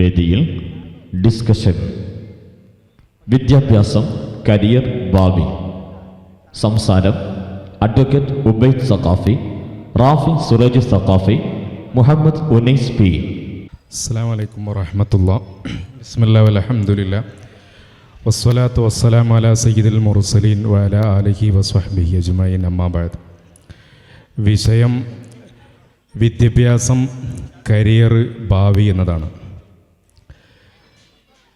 വേദിയിൽ ഡിസ്കഷൻ വിദ്യാഭ്യാസം കരിയർ ഭാവി സംസാരം അഡ്വക്കേറ്റ് ഉബൈദ് സഖാഫി റാഫി സുരജ് സഖാഫി മുഹമ്മദ് ഉനൈസ് പി. അസ്സാം വലൈക്കും വറഹമത്തുള്ള. ബിസ്മില്ലാ അലഹമുല്ല വസ്സലാത്തു വസ്സലാം അല സയ്യിദുൽ മുർസലീൻ വല അലഹി വസ്വഹ്ബിഹി അജ്മൈൻ അമ്മാബാദ് വിഷയം വിദ്യാഭ്യാസം കരിയർ ഭാവി എന്നതാണ്.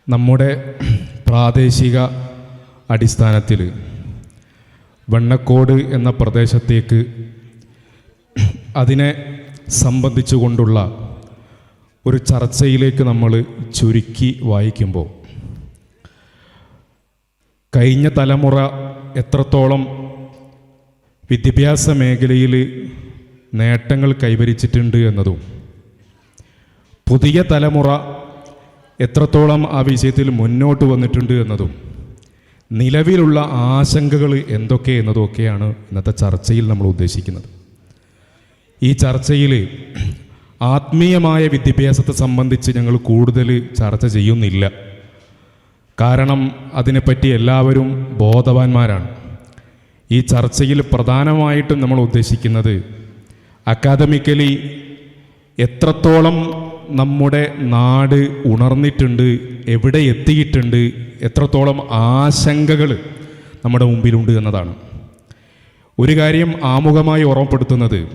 നമ്മുടെ പ്രാദേശിക അടിസ്ഥാനത്തിൽ വെണ്ണക്കോട് എന്ന പ്രദേശത്തേക്ക് അതിനെ സംബന്ധിച്ചുകൊണ്ടുള്ള ഒരു ചർച്ചയിലേക്ക് നമ്മൾ ചുരുക്കി വായിക്കുമ്പോൾ കഴിഞ്ഞ തലമുറ എത്രത്തോളം വിദ്യാഭ്യാസ മേഖലയിൽ നേട്ടങ്ങൾ കൈവരിച്ചിട്ടുണ്ട് എന്നതും പുതിയ തലമുറ എത്രത്തോളം ആ വിഷയത്തിൽ മുന്നോട്ട് വന്നിട്ടുണ്ട് എന്നതും നിലവിലുള്ള ആശങ്കകൾ എന്തൊക്കെ എന്നതും ഒക്കെയാണ് ഇന്നത്തെ ചർച്ചയിൽ നമ്മൾ ഉദ്ദേശിക്കുന്നത്. ഈ ചർച്ചയിൽ ആത്മീയമായ വിദ്യാഭ്യാസത്തെ സംബന്ധിച്ച് ഞങ്ങൾ കൂടുതൽ ചർച്ച ചെയ്യുന്നില്ല. കാരണം അതിനെപ്പറ്റി എല്ലാവരും ബോധവാന്മാരാണ്. ഈ ചർച്ചയിൽ പ്രധാനമായിട്ടും നമ്മൾ ഉദ്ദേശിക്കുന്നത് അക്കാദമിക്കലി എത്രത്തോളം നമ്മുടെ നാട് ഉണർന്നിട്ടുണ്ട് എവിടെ എത്തിയിട്ടുണ്ട് എത്രത്തോളം ആശങ്കകൾ നമ്മുടെ മുമ്പിലുണ്ട് എന്നതാണ്. ഒരു കാര്യം ആമുഖമായി ഓർമ്മപ്പെടുത്തുന്നത്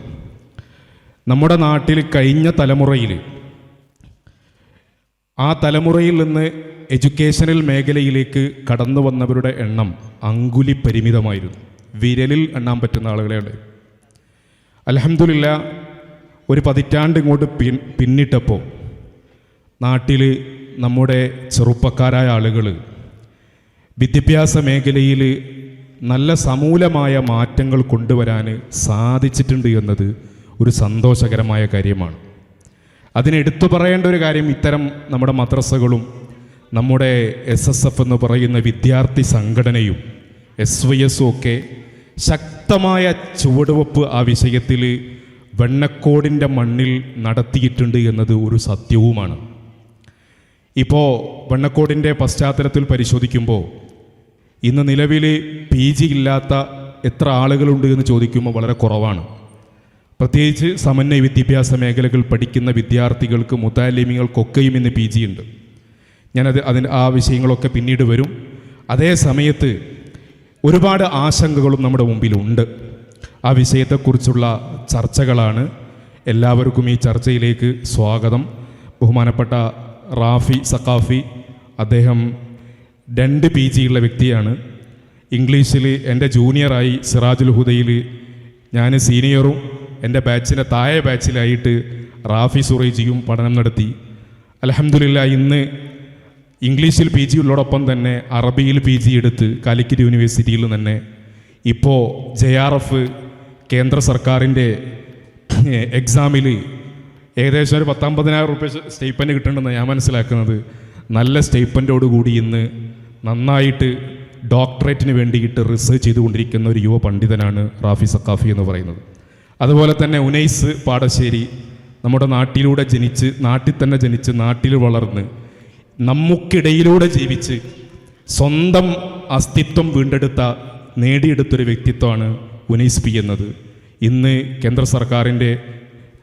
നമ്മുടെ നാട്ടിൽ കഴിഞ്ഞ തലമുറയിൽ ആ തലമുറയിൽ നിന്ന് എഡ്യൂക്കേഷണൽ മേഖലയിലേക്ക് കടന്നു വന്നവരുടെ എണ്ണം അങ്കുലി പരിമിതമായിരുന്നു. വിരലിൽ എണ്ണാൻ പറ്റുന്ന ആളുകളെയുണ്ട് അലഹമില്ല ഒരു പതിറ്റാണ്ട് ഇങ്ങോട്ട് പിൻ പിന്നിട്ടപ്പോൾ നാട്ടിൽ നമ്മുടെ ചെറുപ്പക്കാരായ ആളുകൾ വിദ്യാഭ്യാസ മേഖലയിൽ നല്ല സമൂലമായ മാറ്റങ്ങൾ കൊണ്ടുവരാൻ സാധിച്ചിട്ടുണ്ട് എന്നത് ഒരു സന്തോഷകരമായ കാര്യമാണ്. അതിനെടുത്തു പറയേണ്ട ഒരു കാര്യം ഇത്തരം നമ്മുടെ മദ്രസകളും നമ്മുടെ എസ് എസ് എഫ് എന്ന് പറയുന്ന വിദ്യാർത്ഥി സംഘടനയും എസ് വൈ എസും ഒക്കെ ശക്തമായ ചുവടുവെപ്പ് ആ വിഷയത്തിൽ വെണ്ണക്കോടിന്റെ മണ്ണിൽ നടത്തിയിട്ടുണ്ട് എന്നത് ഒരു സത്യവുമാണ്. ഇപ്പോൾ വെണ്ണക്കോടിന്റെ പശ്ചാത്തലത്തിൽ പരിശോധിക്കുമ്പോൾ ഇന്ന് നിലവിൽ പി ജി ഇല്ലാത്ത എത്ര ആളുകളുണ്ട് എന്ന് ചോദിക്കുമ്പോൾ വളരെ കുറവാണ്. പ്രത്യേകിച്ച് സമന്വയ വിദ്യാഭ്യാസ മേഖലകൾ പഠിക്കുന്ന വിദ്യാർത്ഥികൾക്ക് മുത്താലിമികൾക്കൊക്കെയും ഇന്ന് പി ജി ഉണ്ട്. ഞാനത് അതിന് ആ വിഷയങ്ങളൊക്കെ പിന്നീട് വരും. അതേ സമയത്ത് ഒരുപാട് ആശങ്കകളും നമ്മുടെ മുമ്പിലുണ്ട്. ആ വിഷയത്തെക്കുറിച്ചുള്ള ചർച്ചകളാണ്. എല്ലാവർക്കും ഈ ചർച്ചയിലേക്ക് സ്വാഗതം. ബഹുമാനപ്പെട്ട റാഫി സഖാഫി അദ്ദേഹം രണ്ട് പി ജിയുള്ള വ്യക്തിയാണ്. ഇംഗ്ലീഷിൽ എന്റെ ജൂനിയറായി സിറാജുൽ ഹുദയിൽ ഞാൻ സീനിയറും എന്റെ ബാച്ചിന്റെ താഴെ ബാച്ചിലായിട്ട് റാഫി സുറേജിയും പഠനം നടത്തി. അലഹമില്ല ഇന്ന് ഇംഗ്ലീഷിൽ പി ജി ഉള്ളതോടൊപ്പം തന്നെ അറബിയിൽ പി ജി എടുത്ത് കാലിക്കറ്റ് യൂണിവേഴ്സിറ്റിയിൽ തന്നെ ഇപ്പോൾ ജെ ആർ എഫ് കേന്ദ്ര സർക്കാരിന്റെ എക്സാമിൽ ഏകദേശം ഒരു പത്തൊമ്പതിനായിരം റുപ്യ സ്റ്റേപ്പന്റ് കിട്ടുന്നുണ്ടെന്ന് ഞാൻ മനസ്സിലാക്കുന്നത്. നല്ല സ്റ്റേപ്പന്റോട് കൂടി ഇന്ന് നന്നായിട്ട് ഡോക്ടറേറ്റിന് വേണ്ടിയിട്ട് റിസർച്ച് ചെയ്തുകൊണ്ടിരിക്കുന്ന ഒരു യുവ പണ്ഡിതനാണ് റാഫി സക്കാഫി എന്ന് പറയുന്നത്. അതുപോലെ തന്നെ ഉനൈസ് പാടശ്ശേരി നമ്മുടെ നാട്ടിലൂടെ ജനിച്ച് നാട്ടിൽ തന്നെ ജനിച്ച് നാട്ടിൽ വളർന്ന് നമുക്കിടയിലൂടെ ജീവിച്ച് സ്വന്തം അസ്തിത്വം വീണ്ടെടുത്ത നേടിയെടുത്തൊരു വ്യക്തിത്വമാണ് ഉനൈസ് പി എന്നത്. ഇന്ന് കേന്ദ്ര സർക്കാരിന്റെ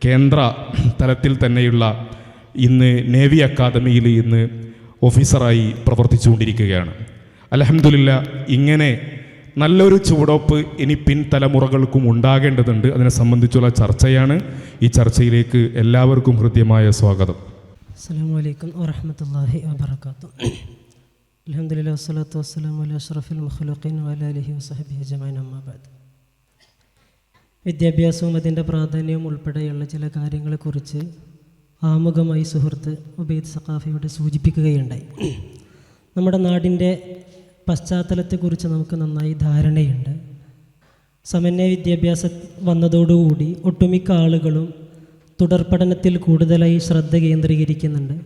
കേന്ദ്ര തലത്തിൽ തന്നെയുള്ള ഇന്ന് നേവി അക്കാദമിയിൽ ഇന്ന് ഓഫീസറായി പ്രവർത്തിച്ചുകൊണ്ടിരിക്കുകയാണ്. അലഹമില്ല ഇങ്ങനെ നല്ലൊരു ചുവടൊപ്പ് ഇനി പിൻതലമുറകൾക്കും ഉണ്ടാകേണ്ടതുണ്ട്. അതിനെ സംബന്ധിച്ചുള്ള ചർച്ചയാണ് ഈ ചർച്ചയിലേക്ക് എല്ലാവർക്കും ഹൃദ്യമായ സ്വാഗതം. അസ്സാം വലൈക്കും വാഹമത്തല്ലാഹി വാബർക്കാത്തു അലഹമുല്ല വസ്സലാത്തു വസ്സലാം അല അഷ്റഫുൽ മുഖലുഖീൻ വലാലിഹി വസഹബി ജമാൻ അമ്മാബാദ് വിദ്യാഭ്യാസവും അതിന്റെ പ്രാധാന്യവും ഉൾപ്പെടെയുള്ള ചില കാര്യങ്ങളെക്കുറിച്ച് ആമുഖമായി സുഹൃത്ത് ഉബൈദ് സഖാഫിയോട് സൂചിപ്പിക്കുകയുണ്ടായി. നമ്മുടെ നാടിന്റെ പശ്ചാത്തലത്തെക്കുറിച്ച് നമുക്ക് നന്നായി ധാരണയുണ്ട്. സമന്വയ വിദ്യാഭ്യാസം വന്നതോടുകൂടി ഒട്ടുമിക്ക ആളുകളും തുടർപഠനത്തിൽ കൂടുതലായി ശ്രദ്ധ കേന്ദ്രീകരിക്കുന്നുണ്ട്.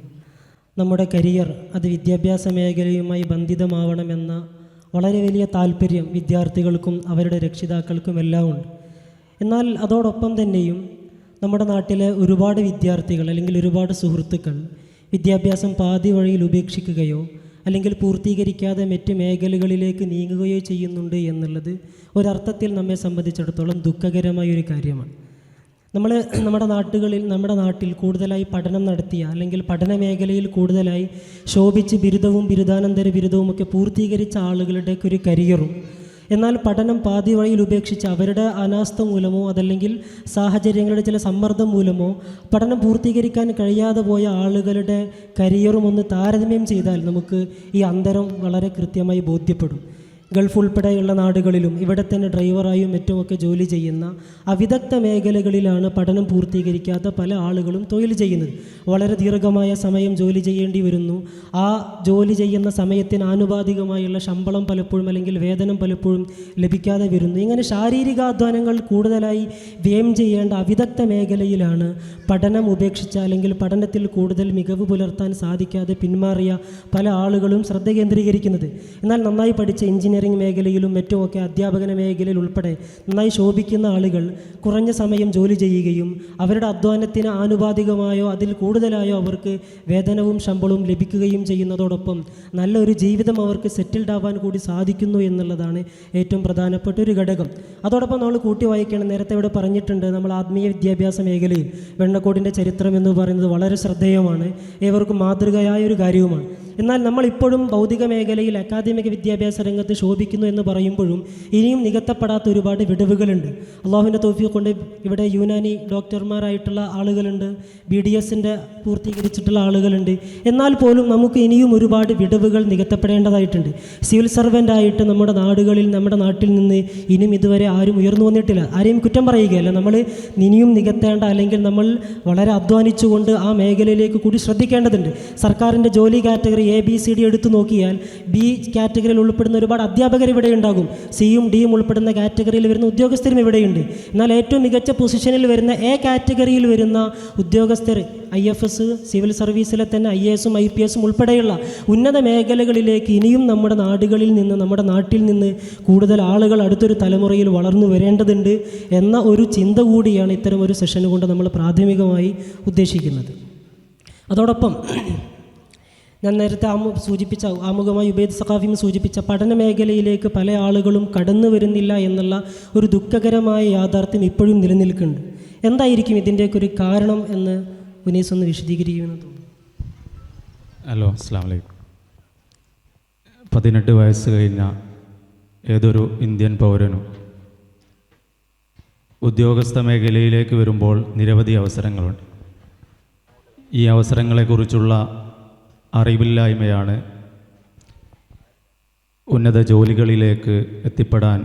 നമ്മുടെ കരിയർ അത് വിദ്യാഭ്യാസ മേഖലയുമായി ബന്ധിതമാവണമെന്ന വളരെ വലിയ താല്പര്യം വിദ്യാർത്ഥികൾക്കും അവരുടെ രക്ഷിതാക്കൾക്കും എല്ലാം ഉണ്ട്. എന്നാൽ അതോടൊപ്പം തന്നെയും നമ്മുടെ നാട്ടിലെ ഒരുപാട് വിദ്യാർത്ഥികൾ അല്ലെങ്കിൽ ഒരുപാട് സുഹൃത്തുക്കൾ വിദ്യാഭ്യാസം പാതി വഴിയിൽ ഉപേക്ഷിക്കുകയോ അല്ലെങ്കിൽ പൂർത്തീകരിക്കാതെ മറ്റ് മേഖലകളിലേക്ക് നീങ്ങുകയോ ചെയ്യുന്നുണ്ട് എന്നുള്ളത് ഒരർത്ഥത്തിൽ നമ്മെ സംബന്ധിച്ചിടത്തോളം ദുഃഖകരമായ ഒരു കാര്യമാണ്. നമ്മൾ നമ്മുടെ നാട്ടുകളിൽ നമ്മുടെ നാട്ടിൽ കൂടുതലായി പഠനം നടത്തിയ അല്ലെങ്കിൽ പഠന മേഖലയിൽ കൂടുതലായി ശോഭിച്ച് ബിരുദവും ബിരുദാനന്തര ബിരുദവും ഒക്കെ പൂർത്തീകരിച്ച ആളുകളുടെയൊക്കെ ഒരു കരിയറും. എന്നാൽ പഠനം പാതി വഴിയിൽ ഉപേക്ഷിച്ച് അവരുടെ അനാസ്ഥ മൂലമോ അതല്ലെങ്കിൽ സാഹചര്യങ്ങളുടെ ചില സമ്മർദ്ദം മൂലമോ പഠനം പൂർത്തീകരിക്കാൻ കഴിയാതെ പോയ ആളുകളുടെ കരിയറും ഒന്ന് താരതമ്യം ചെയ്താൽ നമുക്ക് ഈ അന്തരം വളരെ കൃത്യമായി ബോധ്യപ്പെടും. ഗൾഫ് ഉൾപ്പെടെയുള്ള നാടുകളിലും ഇവിടെ തന്നെ ഡ്രൈവറായും മറ്റുമൊക്കെ ജോലി ചെയ്യുന്ന അവിദഗ്ധ മേഖലകളിലാണ് പഠനം പൂർത്തീകരിക്കാത്ത പല ആളുകളും തൊഴിൽ ചെയ്യുന്നത്. വളരെ ദീർഘമായ സമയം ജോലി ചെയ്യേണ്ടി വരുന്നു. ആ ജോലി ചെയ്യുന്ന സമയത്തിന് ആനുപാതികമായുള്ള ശമ്പളം പലപ്പോഴും അല്ലെങ്കിൽ വേതനം പലപ്പോഴും ലഭിക്കാതെ വരുന്നു. ഇങ്ങനെ ശാരീരികാധ്വാനങ്ങൾ കൂടുതലായി വ്യയം ചെയ്യേണ്ട അവിദഗ്ധ മേഖലയിലാണ് പഠനം ഉപേക്ഷിച്ച അല്ലെങ്കിൽ പഠനത്തിൽ കൂടുതൽ മികവ് പുലർത്താൻ സാധിക്കാതെ പിന്മാറിയ പല ആളുകളും ശ്രദ്ധ കേന്ദ്രീകരിക്കുന്നത്. എന്നാൽ നന്നായി പഠിച്ച എഞ്ചിനീയറിംഗ് മേഖലയിലും മറ്റുമൊക്കെ അധ്യാപകന മേഖലയിൽ ഉൾപ്പെടെ നന്നായി ശോഭിക്കുന്ന ആളുകൾ കുറഞ്ഞ സമയം ജോലി ചെയ്യുകയും അവരുടെ അധ്വാനത്തിന് ആനുപാതികമായോ അതിൽ കൂടുതലായോ അവർക്ക് വേതനവും ശമ്പളവും ലഭിക്കുകയും ചെയ്യുന്നതോടൊപ്പം നല്ലൊരു ജീവിതം അവർക്ക് സെറ്റിൽഡ് ആവാൻ കൂടി സാധിക്കുന്നു എന്നുള്ളതാണ് ഏറ്റവും പ്രധാനപ്പെട്ട ഒരു ഘടകം. അതോടൊപ്പം നമ്മൾ കൂട്ടി വായിക്കണം. നേരത്തെ ഇവിടെ പറഞ്ഞിട്ടുണ്ട് നമ്മൾ ആത്മീയ വിദ്യാഭ്യാസ മേഖലയിൽ വെണ്ണക്കോടിന്റെ ചരിത്രം എന്ന് പറയുന്നത് വളരെ ശ്രദ്ധേയമാണ്. ഏവർക്കും മാതൃകയായ ഒരു കാര്യവുമാണ്. എന്നാൽ നമ്മൾ ഇപ്പോഴും ഭൗതിക മേഖലയിൽ അക്കാദമിക വിദ്യാഭ്യാസ രംഗത്ത് ശോഭിക്കുന്നു എന്ന് പറയുമ്പോഴും ഇനിയും നികത്തപ്പെടാത്ത ഒരുപാട് വിടവുകളുണ്ട്. അള്ളാഹുവിന്റെ തോഫിയെ കൊണ്ട് ഇവിടെ യുനാനി ഡോക്ടർമാരായിട്ടുള്ള ആളുകളുണ്ട് ബി ഡി എസിന്റെ പൂർത്തീകരിച്ചിട്ടുള്ള ആളുകളുണ്ട്. എന്നാൽ പോലും നമുക്ക് ഇനിയും ഒരുപാട് വിടവുകൾ നികത്തപ്പെടേണ്ടതായിട്ടുണ്ട്. സിവിൽ സർവന്റ് ആയിട്ട് നമ്മുടെ നാടുകളിൽ നമ്മുടെ നാട്ടിൽ നിന്ന് ഇനിയും ഇതുവരെ ആരും ഉയർന്നു വന്നിട്ടില്ല. ആരെയും കുറ്റം പറയുകയല്ല. നമ്മൾ ഇനിയും നികത്തേണ്ട അല്ലെങ്കിൽ നമ്മൾ വളരെ അധ്വാനിച്ചുകൊണ്ട് ആ മേഖലയിലേക്ക് കൂടി ശ്രദ്ധിക്കേണ്ടതുണ്ട്. സർക്കാരിന്റെ ജോലി category A B C D എടുത്തു നോക്കിയാൽ ബി കാറ്റഗറിയിൽ ഉൾപ്പെടുന്ന ഒരുപാട് അധ്യാപകർ ഇവിടെ ഉണ്ടാകും. സിയും ഡിയും ഉൾപ്പെടുന്ന കാറ്റഗറിയിൽ വരുന്ന ഉദ്യോഗസ്ഥരും ഇവിടെയുണ്ട് എന്നാൽ ഏറ്റവും മികച്ച പൊസിഷനിൽ വരുന്ന എ കാറ്റഗറിയിൽ വരുന്ന ഉദ്യോഗസ്ഥർ ഐ എഫ് എസ് സിവിൽ സർവീസിലെ തന്നെ ഐ എസും ഐ പി എസും ഉൾപ്പെടെയുള്ള ഉന്നത മേഖലകളിലേക്ക് ഇനിയും നമ്മുടെ നാടുകളിൽ നിന്ന് നമ്മുടെ നാട്ടിൽ നിന്ന് കൂടുതൽ ആളുകൾ അടുത്തൊരു തലമുറയിൽ വളർന്നു വരേണ്ടതുണ്ട് എന്ന ഒരു ചിന്ത കൂടിയാണ് ഇത്തരം ഒരു സെഷൻ കൊണ്ട് നമ്മൾ പ്രാഥമികമായി ഉദ്ദേശിക്കുന്നത്. അതോടൊപ്പം ഞാൻ നേരത്തെ ആമു സൂചിപ്പിച്ച ആമുഖമായി ഉബൈദ് സഖാഫിയും സൂചിപ്പിച്ച പഠന മേഖലയിലേക്ക് പല ആളുകളും കടന്നു വരുന്നില്ല എന്നുള്ള ഒരു ദുഃഖകരമായ യാഥാർത്ഥ്യം ഇപ്പോഴും നിലനിൽക്കുന്നുണ്ട്. എന്തായിരിക്കും ഇതിന്റെയൊക്കെ ഒരു കാരണം എന്ന് ഉനീസ് ഒന്ന് വിശദീകരിക്കുമെന്ന് തോന്നുന്നു. ഹലോ അസ്സാം വലൈക്കും പതിനെട്ട് വയസ്സ് കഴിഞ്ഞ ഏതൊരു ഇന്ത്യൻ പൗരനും ഉദ്യോഗസ്ഥ മേഖലയിലേക്ക് വരുമ്പോൾ നിരവധി അവസരങ്ങളുണ്ട്. ഈ അവസരങ്ങളെക്കുറിച്ചുള്ള അറിവില്ലായ്മയാണ് ഉന്നത ജോലികളിലേക്ക് എത്തിപ്പെടാൻ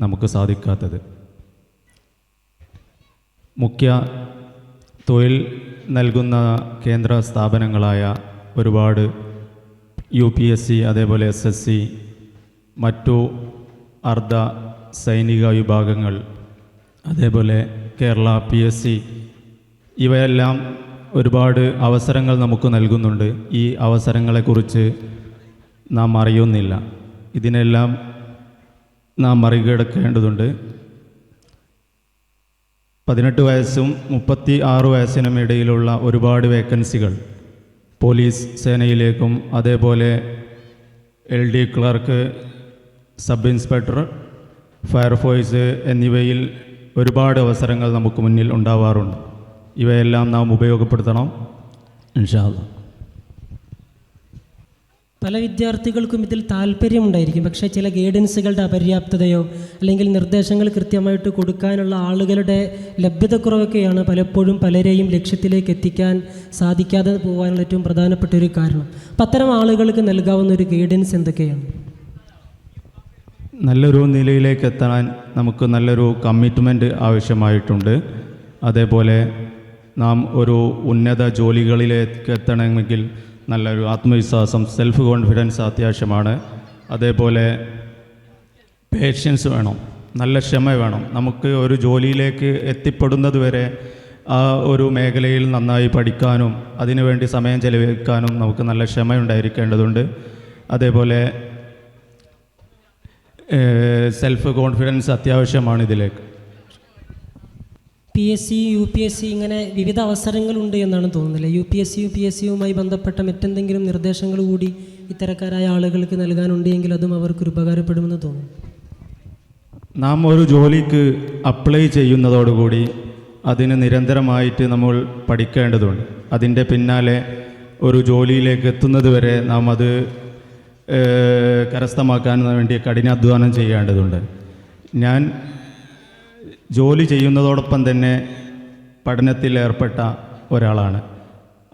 നമുക്ക് സാധിക്കാത്തത്. മുഖ്യ തൊഴിൽ നൽകുന്ന കേന്ദ്ര സ്ഥാപനങ്ങളായ ഒരുപാട് യു പി എസ് സി അതേപോലെ എസ് എസ് സി മറ്റു അർദ്ധ സൈനിക വിഭാഗങ്ങൾ അതേപോലെ കേരള പി എസ് സി ഇവയെല്ലാം ഒരുപാട് അവസരങ്ങൾ നമുക്ക് നൽകുന്നുണ്ട്. ഈ അവസരങ്ങളെക്കുറിച്ച് നാം അറിയുന്നില്ല. ഇതിനെല്ലാം നാം മറികടക്കേണ്ടതുണ്ട്. പതിനെട്ട് വയസ്സും മുപ്പത്തി ആറ് വയസ്സിനും ഇടയിലുള്ള ഒരുപാട് വേക്കൻസികൾ പോലീസ് സേനയിലേക്കും അതേപോലെ L D clerk sub inspector fire force എന്നിവയിൽ ഒരുപാട് അവസരങ്ങൾ നമുക്ക് മുന്നിൽ ഉണ്ടാവാറുണ്ട്. ഇവയെല്ലാം നാം ഉപയോഗപ്പെടുത്തണം. ഇൻഷാല്ല പല വിദ്യാർത്ഥികൾക്കും ഇതിൽ താല്പര്യമുണ്ടായിരിക്കും. പക്ഷേ ചില ഗൈഡൻസുകളുടെ അപര്യാപ്തതയോ അല്ലെങ്കിൽ നിർദ്ദേശങ്ങൾ കൃത്യമായിട്ട് കൊടുക്കാനുള്ള ആളുകളുടെ ലഭ്യതക്കുറവൊക്കെയാണ് പലപ്പോഴും പലരെയും ലക്ഷ്യത്തിലേക്ക് എത്തിക്കാൻ സാധിക്കാതെ പോകാനുള്ള ഏറ്റവും പ്രധാനപ്പെട്ട ഒരു കാരണം. അപ്പം അത്തരം ആളുകൾക്ക് നൽകാവുന്ന ഒരു ഗൈഡൻസ് എന്തൊക്കെയാണ്? നല്ലൊരു നിലയിലേക്ക് എത്താൻ നമുക്ക് നല്ലൊരു കമ്മിറ്റ്മെന്റ് ആവശ്യമായിട്ടുണ്ട്. അതേപോലെ നാം ഒരു ഉന്നത ജോലികളിലേക്ക് എത്തണമെങ്കിൽ നല്ലൊരു ആത്മവിശ്വാസം സെൽഫ് കോൺഫിഡൻസ് അത്യാവശ്യമാണ്. അതേപോലെ പേഷ്യൻസ് വേണം നല്ല ക്ഷമ വേണം. നമുക്ക് ഒരു ജോലിയിലേക്ക് എത്തിപ്പെടുന്നത് വരെ ആ ഒരു മേഖലയിൽ നന്നായി പഠിക്കാനും അതിനുവേണ്ടി സമയം ചെലവഴിക്കാനും നമുക്ക് നല്ല ക്ഷമ ഉണ്ടായിരിക്കേണ്ടതുണ്ട്. അതേപോലെ സെൽഫ് കോൺഫിഡൻസ് അത്യാവശ്യമാണ് ഇതിലേക്ക്. P S C U P S C ഇങ്ങനെ വിവിധ അവസരങ്ങളുണ്ട് എന്നാണ് തോന്നുന്നില്ല U P S C U P S സിയുമായി ബന്ധപ്പെട്ട മറ്റെന്തെങ്കിലും നിർദ്ദേശങ്ങൾ കൂടി ഇത്തരക്കാരായ ആളുകൾക്ക് നൽകാനുണ്ട് എങ്കിൽ അതും അവർക്ക് ഉപകാരപ്പെടുമെന്ന് തോന്നുന്നു. നാം ഒരു ജോലിക്ക് അപ്ലൈ ചെയ്യുന്നതോടുകൂടി അതിന് നിരന്തരമായിട്ട് നമ്മൾ പഠിക്കേണ്ടതുണ്ട്. അതിന്റെ പിന്നാലെ ഒരു ജോലിയിലേക്ക് എത്തുന്നത് വരെ നാം അത് കരസ്ഥമാക്കാൻ വേണ്ടി കഠിനാധ്വാനം ചെയ്യേണ്ടതുണ്ട്. ഞാൻ ജോലി ചെയ്യുന്നതോടൊപ്പം തന്നെ പഠനത്തിൽ ഏർപ്പെട്ട ഒരാളാണ്.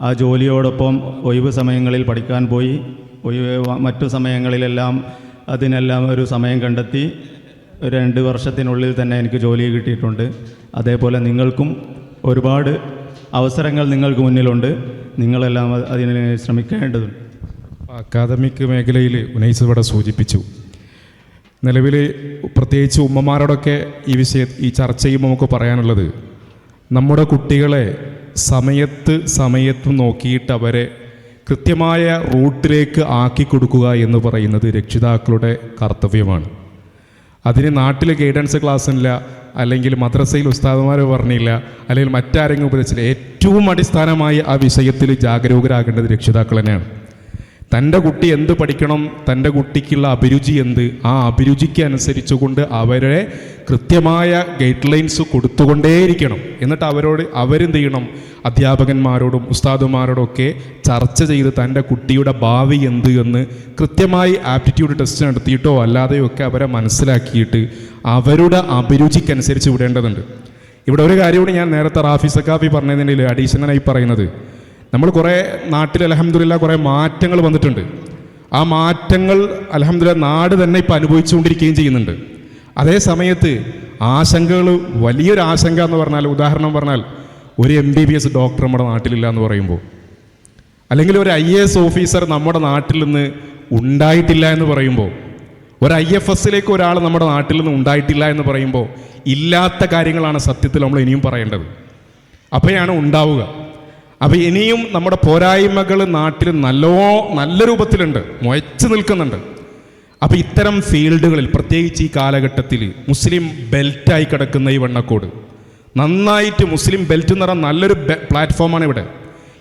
ആ ജോലിയോടൊപ്പം ഒഴിവ് സമയങ്ങളിൽ പഠിക്കാൻ പോയി. ഒഴിവ് മറ്റു സമയങ്ങളിലെല്ലാം അതിനെല്ലാം ഒരു സമയം കണ്ടെത്തി. രണ്ട് വർഷത്തിനുള്ളിൽ തന്നെ എനിക്ക് ജോലി കിട്ടിയിട്ടുണ്ട്. അതേപോലെ നിങ്ങൾക്കും ഒരുപാട് അവസരങ്ങൾ നിങ്ങൾക്ക് മുന്നിലുണ്ട്. നിങ്ങളെല്ലാം അത് അതിന് ശ്രമിക്കേണ്ടതുണ്ട്. അക്കാദമിക് മേഖലയിൽ ഉനൈസ് ഇവിടെ സൂചിപ്പിച്ചു. നിലവിൽ പ്രത്യേകിച്ച് ഉമ്മമാരോടൊക്കെ ഈ വിഷയ ഈ ചർച്ച ചെയ്യുമ്പോൾ നമുക്ക് പറയാനുള്ളത് നമ്മുടെ കുട്ടികളെ സമയത്ത് സമയത്ത് നോക്കിയിട്ട് അവരെ കൃത്യമായ റൂട്ടിലേക്ക് ആക്കി കൊടുക്കുക എന്ന് പറയുന്നത് രക്ഷിതാക്കളുടെ കർത്തവ്യമാണ്. അതിന് നാട്ടിൽ ഗൈഡൻസ് ക്ലാസ് ഇല്ല അല്ലെങ്കിൽ മദ്രസയിൽ ഉസ്താദുമാർ പറഞ്ഞില്ല അല്ലെങ്കിൽ മറ്റാരെങ്കിലും ഉപദേശിച്ചില്ല. ഏറ്റവും അടിസ്ഥാനമായി ആ വിഷയത്തിൽ ജാഗരൂകരാകേണ്ടത് രക്ഷിതാക്കൾ തന്നെയാണ്. തന്റെ കുട്ടി എന്ത് പഠിക്കണം തന്റെ കുട്ടിക്കുള്ള അഭിരുചി എന്ത്? ആ അഭിരുചിക്ക് അനുസരിച്ചുകൊണ്ട് അവരെ കൃത്യമായ ഗൈഡ് ലൈൻസ് കൊടുത്തുകൊണ്ടേയിരിക്കണം. എന്നിട്ട് അവരോട് അവരെന്ത് ചെയ്യണം? അധ്യാപകന്മാരോടും ഉസ്താദുമാരോടൊക്കെ ചർച്ച ചെയ്ത് തന്റെ കുട്ടിയുടെ ഭാവി എന്ത് എന്ന് കൃത്യമായി ആപ്റ്റിറ്റ്യൂഡ് ടെസ്റ്റ് നടത്തിയിട്ടോ അല്ലാതെയോ ഒക്കെ അവരെ മനസ്സിലാക്കിയിട്ട് അവരുടെ അഭിരുചിക്കനുസരിച്ച് വിടേണ്ടതുണ്ട്. ഇവിടെ ഒരു കാര്യമാണ് ഞാൻ നേരത്തെ റാഫി സക്കാഫി പറഞ്ഞതിന്റെ അഡീഷണലായി പറയുന്നത്. നമ്മൾ കുറേ നാട്ടിൽ അലഹമ്മദില്ല കുറേ മാറ്റങ്ങൾ വന്നിട്ടുണ്ട്. ആ മാറ്റങ്ങൾ അലഹമ്മദില്ല നാട് തന്നെ ഇപ്പോൾ അനുഭവിച്ചുകൊണ്ടിരിക്കുകയും ചെയ്യുന്നുണ്ട്. അതേ സമയത്ത് ആശങ്കകൾ വലിയൊരു ആശങ്ക എന്ന് പറഞ്ഞാൽ ഉദാഹരണം പറഞ്ഞാൽ ഒരു M B B S doctor നമ്മുടെ നാട്ടിലില്ല എന്ന് പറയുമ്പോൾ അല്ലെങ്കിൽ ഒരു ഐ എ എസ് ഓഫീസർ നമ്മുടെ നാട്ടിൽ നിന്ന് ഉണ്ടായിട്ടില്ല എന്ന് പറയുമ്പോൾ ഒരു ഐ എഫ് എസിലേക്ക് ഒരാൾ നമ്മുടെ നാട്ടിൽ നിന്ന് ഉണ്ടായിട്ടില്ല എന്ന് പറയുമ്പോൾ ഇല്ലാത്ത കാര്യങ്ങളാണ് സത്യത്തിൽ നമ്മൾ ഇനിയും പറയേണ്ടത്. അപ്പോഴാണ് ഉണ്ടാവുക. അപ്പോൾ ഇനിയും നമ്മുടെ പോരായ്മകൾ നാട്ടിൽ നല്ലോ നല്ല രൂപത്തിലുണ്ട്. മുയച്ചു നിൽക്കുന്നുണ്ട്. അപ്പോൾ ഇത്തരം ഫീൽഡുകളിൽ പ്രത്യേകിച്ച് ഈ കാലഘട്ടത്തിൽ മുസ്ലിം ബെൽറ്റായി കിടക്കുന്ന ഈ വണ്ണക്കോട്. നന്നായിട്ട് മുസ്ലിം ബെൽറ്റ് എന്ന് പറഞ്ഞാൽ നല്ലൊരു പ്ലാറ്റ്ഫോമാണ് ഇവിടെ.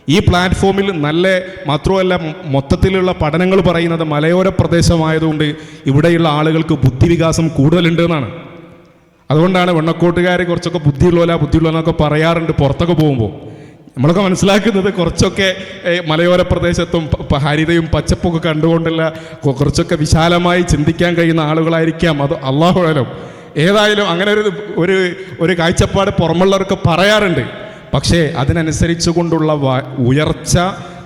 ഈ പ്ലാറ്റ്ഫോമിൽ നല്ല മാത്രമല്ല മൊത്തത്തിലുള്ള പഠനങ്ങൾ പറയുന്നത് മലയോര പ്രദേശമായതുകൊണ്ട് ഇവിടെയുള്ള ആളുകൾക്ക് ബുദ്ധിവികാസം കൂടുതലുണ്ട് എന്നാണ്. അതുകൊണ്ടാണ് വെണ്ണക്കോട്ടുകാർ കുറച്ചൊക്കെ ബുദ്ധിയുള്ളവല ബുദ്ധിയുള്ളവനൊക്കെ പറയാറുണ്ട് പുറത്തൊക്കെ പോകുമ്പോൾ. നമ്മളൊക്കെ മനസ്സിലാക്കുന്നത് കുറച്ചൊക്കെ മലയോര പ്രദേശത്തും ഹരിതയും പച്ചപ്പൊക്കെ കണ്ടുകൊണ്ടുള്ള കുറച്ചൊക്കെ വിശാലമായി ചിന്തിക്കാൻ കഴിയുന്ന ആളുകളായിരിക്കാം. അത് അള്ളാഹുഴലും ഏതായാലും അങ്ങനെ ഒരു ഒരു ഒരു കാഴ്ചപ്പാട് പുറമുള്ളവർക്ക് പറയാറുണ്ട്. പക്ഷേ അതിനനുസരിച്ച് കൊണ്ടുള്ള ഉയർച്ച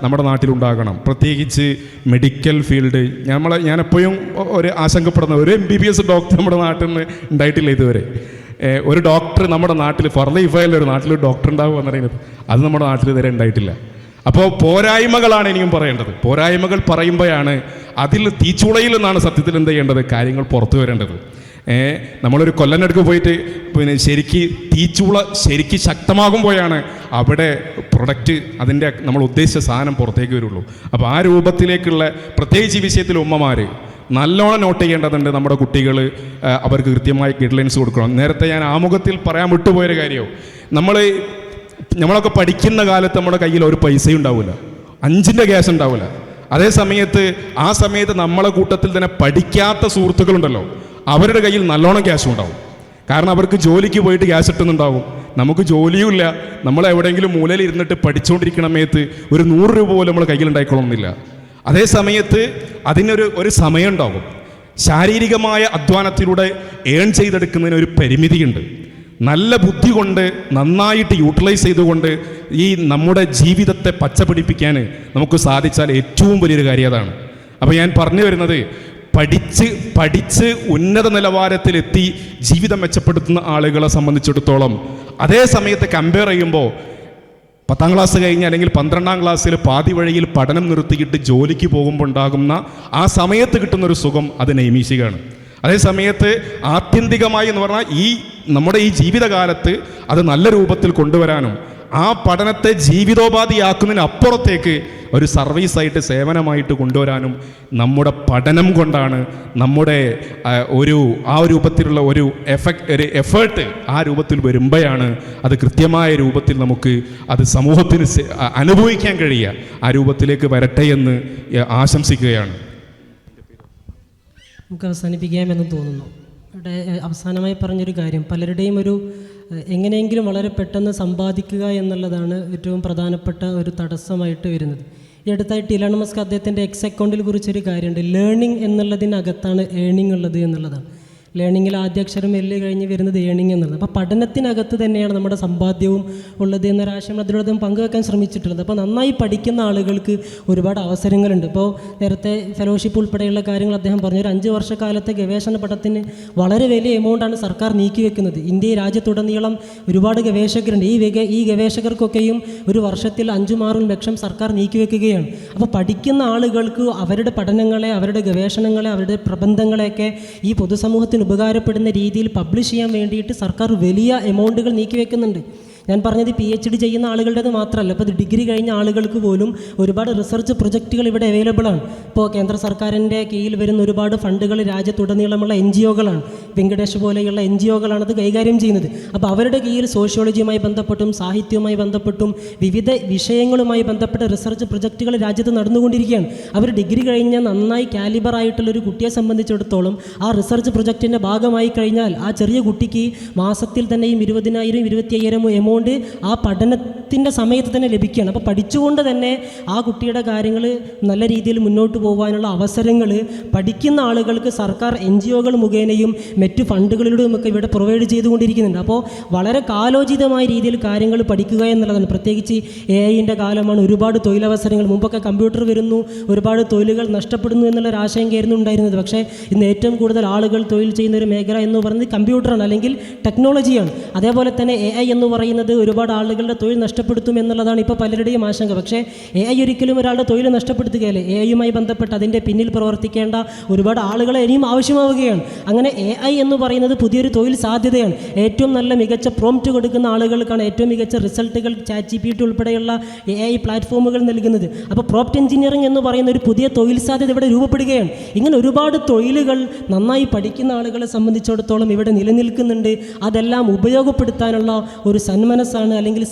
നമ്മുടെ നാട്ടിലുണ്ടാകണം. പ്രത്യേകിച്ച് മെഡിക്കൽ ഫീൽഡ്. നമ്മളെ ഞാൻ എപ്പോഴും ഒരു ആശങ്കപ്പെടുന്ന ഒരു M B B S doctor നമ്മുടെ നാട്ടിൽ നിന്ന് ഉണ്ടായിട്ടില്ല ഇതുവരെ. ഒരു ഡോക്ടർ നമ്മുടെ നാട്ടിൽ ഇഫയിൽ ഒരു നാട്ടിൽ ഡോക്ടർ ഉണ്ടാവുക എന്ന് പറയുന്നത് അത് നമ്മുടെ നാട്ടിൽ ഇതുവരെ ഉണ്ടായിട്ടില്ല. അപ്പോൾ പോരായ്മകളാണ് ഇനിയും പറയേണ്ടത്. പോരായ്മകൾ പറയുമ്പോഴാണ് അതിൽ തീച്ചുളയിൽ നിന്നാണ് സത്യത്തിൽ എന്ത് ചെയ്യേണ്ടത്? കാര്യങ്ങൾ പുറത്തു വരേണ്ടത്. നമ്മളൊരു കൊല്ലനടുക്ക് പോയിട്ട് പിന്നെ ശരിക്ക് തീച്ചുള ശരിക്ക് ശക്തമാകുമ്പോഴാണ് അവിടെ പ്രൊഡക്റ്റ് അതിന്റെ നമ്മൾ ഉദ്ദേശിച്ച സാധനം പുറത്തേക്ക് വരുള്ളൂ. അപ്പോൾ ആ രൂപത്തിലേക്കുള്ള പ്രത്യേകിച്ച് ഈ വിഷയത്തിൽ ഉമ്മമാർ നല്ലോണം നോട്ട് ചെയ്യേണ്ടതുണ്ട് നമ്മുടെ കുട്ടികൾ അവർക്ക് കൃത്യമായി ഗൈഡ് ലൈൻസ് കൊടുക്കണം. നേരത്തെ ഞാൻ ആമുഖത്തിൽ പറയാൻ വിട്ടുപോയൊരു കാര്യമോ നമ്മൾ നമ്മളൊക്കെ പഠിക്കുന്ന കാലത്ത് നമ്മുടെ കയ്യിൽ ഒരു പൈസയും ഉണ്ടാവില്ല അഞ്ചിന്റെ ക്യാഷ് ഉണ്ടാവില്ല അതേ സമയത്ത് ആ സമയത്ത് നമ്മളെ കൂട്ടത്തിൽ തന്നെ പഠിക്കാത്ത സുഹൃത്തുക്കളുണ്ടല്ലോ. അവരുടെ കയ്യിൽ നല്ലോണം ക്യാഷ് ഉണ്ടാവും. കാരണം അവർക്ക് ജോലിക്ക് പോയിട്ട് ക്യാഷ് ഇട്ടുന്നുണ്ടാവും നമുക്ക് ജോലിയും ഇല്ല. നമ്മൾ എവിടെയെങ്കിലും മൂലയിൽ ഇരുന്നിട്ട് പഠിച്ചുകൊണ്ടിരിക്കണ സമയത്ത് ഒരു നൂറ് രൂപ പോലും നമ്മൾ കയ്യിൽ ഉണ്ടായിക്കൊള്ളണമെന്നില്ല. അതേ സമയത്ത് അതിനൊരു ഒരു സമയം ഉണ്ടാവും ശാരീരികമായ അധ്വാനത്തിലൂടെ ഏൺ ചെയ്തെടുക്കുന്നതിന് ഒരു പരിമിതിയുണ്ട്. നല്ല ബുദ്ധി കൊണ്ട് നന്നായിട്ട് യൂട്ടിലൈസ് ചെയ്തുകൊണ്ട് ഈ നമ്മുടെ ജീവിതത്തെ പച്ചപിടിപ്പിക്കാൻ നമുക്ക് സാധിച്ചാൽ ഏറ്റവും വലിയൊരു കാര്യം അതാണ്. അപ്പോൾ ഞാൻ പറഞ്ഞു വരുന്നത് പഠിച്ച് പഠിച്ച് ഉന്നത നിലവാരത്തിലെത്തി ജീവിതം മെച്ചപ്പെടുത്തുന്ന ആളുകളെ സംബന്ധിച്ചിടത്തോളം അതേ സമയത്ത് കമ്പയർ ചെയ്യുമ്പോൾ പത്താം ക്ലാസ് കഴിഞ്ഞ് അല്ലെങ്കിൽ പന്ത്രണ്ടാം ക്ലാസ്സിൽ പാതി വഴിയിൽ പഠനം നിർത്തിയിട്ട് ജോലിക്ക് പോകുമ്പോൾ ഉണ്ടാകുന്ന ആ സമയത്ത് കിട്ടുന്ന ഒരു സുഖം അത് നൈമിഷികമാണ്. അതേ സമയത്ത് ആത്യന്തികമായി എന്ന് പറഞ്ഞാൽ ഈ നമ്മുടെ ഈ ജീവിതകാലത്ത് അത് നല്ല രൂപത്തിൽ കൊണ്ടുവരാനും ആ പഠനത്തെ ജീവിതോപാധിയാക്കുന്നതിന് അപ്പുറത്തേക്ക് ഒരു സർവീസായിട്ട് സേവനമായിട്ട് കൊണ്ടുവരാനും നമ്മുടെ പഠനം കൊണ്ടാണ് നമ്മുടെ ഒരു ആ രൂപത്തിലുള്ള ഒരു എഫക്റ്റ് ഒരു എഫേർട്ട് ആ രൂപത്തിൽ വരുമ്പോഴാണ് അത് കൃത്യമായ രൂപത്തിൽ നമുക്ക് അത് സമൂഹത്തിന് അനുഭവിക്കാൻ കഴിയുക. ആ രൂപത്തിലേക്ക് വരട്ടെ എന്ന് ആശംസിക്കുകയാണ്. നമുക്ക് അവസാനിപ്പിക്കാമെന്ന് തോന്നുന്നു. ഇവിടെ അവസാനമായി പറഞ്ഞൊരു കാര്യം. പലരുടെയും ഒരു എങ്ങനെയെങ്കിലും വളരെ പെട്ടെന്ന് സമ്പാദിക്കുക എന്നുള്ളതാണ് ഏറ്റവും പ്രധാനപ്പെട്ട ഒരു തടസ്സമായിട്ട് വരുന്നത്. ഈ അടുത്തായിട്ട് ഇലൺ മസ്ക് അദ്ദേഹത്തിന്റെ എക്സ് അക്കൗണ്ടിൽ കുറിച്ചൊരു കാര്യമുണ്ട്. ലേണിംഗ് എന്നുള്ളതിനകത്താണ് ഏണിംഗ് ഉള്ളത് എന്നുള്ളതാണ്. ലേണിങ്ങിൽ ആദ്യ അക്ഷരം എല്ല് കഴിഞ്ഞ് വരുന്നത് ഏണിങ് എന്നുള്ളത്. അപ്പോൾ പഠനത്തിനകത്ത് തന്നെയാണ് നമ്മുടെ സമ്പാദ്യവും ഉള്ളത് എന്നൊരാശയം അതിലൂടെ അദ്ദേഹം പങ്കുവെക്കാൻ ശ്രമിച്ചിട്ടുള്ളത്. അപ്പോൾ നന്നായി പഠിക്കുന്ന ആളുകൾക്ക് ഒരുപാട് അവസരങ്ങളുണ്ട്. ഇപ്പോൾ നേരത്തെ ഫെലോഷിപ്പ് ഉൾപ്പെടെയുള്ള കാര്യങ്ങൾ അദ്ദേഹം പറഞ്ഞു. ഒരു അഞ്ച് വർഷക്കാലത്തെ ഗവേഷണ പഠത്തിന് വളരെ വലിയ എമൗണ്ടാണ് സർക്കാർ നീക്കിവെക്കുന്നത് ഇന്ത്യ രാജ്യത്തുടനീളം ഒരുപാട് ഗവേഷകരുണ്ട്. ഈ ഈ ഗവേഷകർക്കൊക്കെയും ഒരു വർഷത്തിൽ അഞ്ചും ആറും ലക്ഷം സർക്കാർ നീക്കിവെക്കുകയാണ് അപ്പോൾ പഠിക്കുന്ന ആളുകൾക്ക് അവരുടെ പഠനങ്ങളെ അവരുടെ ഗവേഷണങ്ങളെ അവരുടെ പ്രബന്ധങ്ങളെയൊക്കെ ഈ പൊതുസമൂഹത്തിന് ഉപകാരപ്പെടുന്ന രീതിയിൽ പബ്ലിഷ് ചെയ്യാൻ വേണ്ടിയിട്ട് സർക്കാർ വലിയ എമൗണ്ടുകൾ നീക്കിവെക്കുന്നുണ്ട്. ഞാൻ പറഞ്ഞത് പി എച്ച് ഡി ചെയ്യുന്ന ആളുകളുടേത് മാത്രമല്ല. ഇപ്പോൾ ഡിഗ്രി കഴിഞ്ഞ ആളുകൾക്ക് പോലും ഒരുപാട് റിസർച്ച് പ്രൊജക്റ്റുകൾ ഇവിടെ അവൈലബിൾ ആണ്. ഇപ്പോൾ കേന്ദ്ര സർക്കാരിന്റെ കീഴിൽ വരുന്ന ഒരുപാട് ഫണ്ടുകൾ രാജ്യത്തുടനീളമുള്ള എൻ ജി ഒകളാണ്. വെങ്കടേഷ് പോലെയുള്ള എൻ ജി ഒകളാണ് അത് കൈകാര്യം ചെയ്യുന്നത്. അപ്പോൾ അവരുടെ കീഴിൽ സോഷ്യോളജിയുമായി ബന്ധപ്പെട്ടും സാഹിത്യവുമായി ബന്ധപ്പെട്ടും വിവിധ വിഷയങ്ങളുമായി ബന്ധപ്പെട്ട റിസർച്ച് പ്രൊജക്റ്റുകൾ രാജ്യത്ത് നടന്നുകൊണ്ടിരിക്കുകയാണ്. അവർ ഡിഗ്രി കഴിഞ്ഞ നന്നായി കാലിബർ ആയിട്ടുള്ള ഒരു കുട്ടിയെ സംബന്ധിച്ചിടത്തോളം ആ റിസർച്ച് പ്രൊജക്റ്റിന്റെ ഭാഗമായി കഴിഞ്ഞാൽ ആ ചെറിയ കുട്ടിക്ക് മാസത്തിൽ തന്നെയും ഇരുപതിനായിരം ഇരുപത്തി അയ്യായിരം എമൗണ്ട് ആ പഠനത്തിന്റെ സമയത്ത് തന്നെ ലഭിക്കുകയാണ്. അപ്പോൾ പഠിച്ചുകൊണ്ട് തന്നെ ആ കുട്ടിയുടെ കാര്യങ്ങൾ നല്ല രീതിയിൽ മുന്നോട്ട് പോകാനുള്ള അവസരങ്ങൾ പഠിക്കുന്ന ആളുകൾക്ക് സർക്കാർ എൻ ജി ഒകൾ മുഖേനയും മറ്റ് ഫണ്ടുകളിലൂടെയും ഒക്കെ ഇവിടെ പ്രൊവൈഡ് ചെയ്തുകൊണ്ടിരിക്കുന്നുണ്ട്. അപ്പോൾ വളരെ കാലോചിതമായ രീതിയിൽ കാര്യങ്ങൾ പഠിക്കുക എന്നുള്ളതാണ്. പ്രത്യേകിച്ച് എ ഐന്റെ കാലമാണ് ഒരുപാട് തൊഴിലവസരങ്ങൾ. മുമ്പൊക്കെ കമ്പ്യൂട്ടർ വരുന്നു ഒരുപാട് തൊഴിലുകൾ നഷ്ടപ്പെടുന്നു എന്നുള്ളൊരു ആശങ്കയായിരുന്നു ഉണ്ടായിരുന്നത്. പക്ഷേ ഇന്ന് ഏറ്റവും കൂടുതൽ ആളുകൾ തൊഴിൽ ചെയ്യുന്ന ഒരു മേഖല എന്ന് പറയുന്നത് കമ്പ്യൂട്ടറാണ് അല്ലെങ്കിൽ ടെക്നോളജിയാണ്. അതേപോലെ തന്നെ എ ഐ എന്ന് പറയുന്നത് ഒരുപാട് ആളുകളുടെ തൊഴിൽ നഷ്ടപ്പെടുത്തും എന്നുള്ളതാണ് ഇപ്പോൾ പലരുടെയും ആശങ്ക. പക്ഷേ എ ഐ ഒരിക്കലും ഒരാളുടെ തൊഴിൽ നഷ്ടപ്പെടുത്തുകയല്ലേ. എ ഐയുമായി ബന്ധപ്പെട്ട് അതിന്റെ പിന്നിൽ പ്രവർത്തിക്കേണ്ട ഒരുപാട് ആളുകളെ ഇനിയും ആവശ്യമാവുകയാണ്. അങ്ങനെ എ ഐ എന്ന് പറയുന്നത് പുതിയൊരു തൊഴിൽ സാധ്യതയാണ്. ഏറ്റവും നല്ല മികച്ച പ്രോംപ്റ്റ് കൊടുക്കുന്ന ആളുകൾക്കാണ് ഏറ്റവും മികച്ച റിസൾട്ടുകൾ ചാറ്റ് ജി ഉൾപ്പെടെയുള്ള എ ഐ പ്ലാറ്റ്ഫോമുകൾ നൽകുന്നത്. അപ്പോൾ പ്രോപ്റ്റ് എഞ്ചിനീയറിംഗ് എന്ന് പറയുന്ന ഒരു പുതിയ തൊഴിൽ സാധ്യത ഇവിടെ രൂപപ്പെടുകയാണ്. ഇങ്ങനെ ഒരുപാട് തൊഴിലുകൾ നന്നായി പഠിക്കുന്ന ആളുകളെ സംബന്ധിച്ചിടത്തോളം ഇവിടെ നിലനിൽക്കുന്നുണ്ട്. അതെല്ലാം ഉപയോഗപ്പെടുത്താനുള്ള ഒരു സന്മനസ്സാണ് അല്ലെങ്കിൽ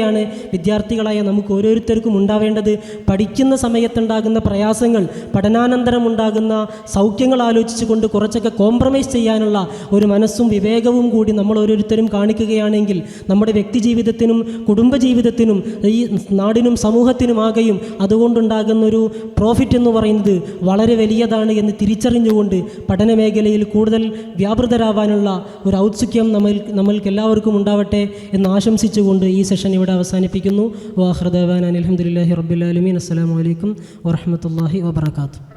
സന്നദ്ധതയാണ് വിദ്യാർത്ഥികളായ നമുക്ക് ഓരോരുത്തർക്കും ഉണ്ടാവേണ്ടത്? പഠിക്കുന്ന സമയത്തുണ്ടാകുന്ന പ്രയാസങ്ങൾ പഠനാനന്തരം ഉണ്ടാകുന്ന സൗഖ്യങ്ങൾ ആലോചിച്ചുകൊണ്ട് കുറച്ചൊക്കെ കോംപ്രമൈസ് ചെയ്യാനുള്ള ഒരു മനസ്സും വിവേകവും കൂടി നമ്മൾ ഓരോരുത്തരും കാണിക്കുകയാണെങ്കിൽ നമ്മുടെ വ്യക്തി ജീവിതത്തിനും കുടുംബജീവിതത്തിനും ഈ നാടിനും സമൂഹത്തിനുമാകെയും അതുകൊണ്ടുണ്ടാകുന്ന ഒരു പ്രോഫിറ്റ് എന്ന് പറയുന്നത് വളരെ വലിയതാണ് എന്ന് തിരിച്ചറിഞ്ഞുകൊണ്ട് പഠന മേഖലയിൽ കൂടുതൽ വ്യാപൃതരാവാനുള്ള ഒരു ഔത്സുക്യം നമ്മൾ നമ്മൾക്ക് എല്ലാവർക്കും ഉണ്ടാവട്ടെ എന്ന് ആശംസിച്ചുകൊണ്ട് ഈ സെഷൻ ഇവിടെ അവസാനിപ്പിക്കുന്നു. വാഹൃദേവാൻ അനിൽഹമ്മദില്ലാഹി റബ്ബുലാലമീൻ അസ്സാം വലൈക്കും വാഹമത്തല്ലാഹി വാബർക്കാത്തു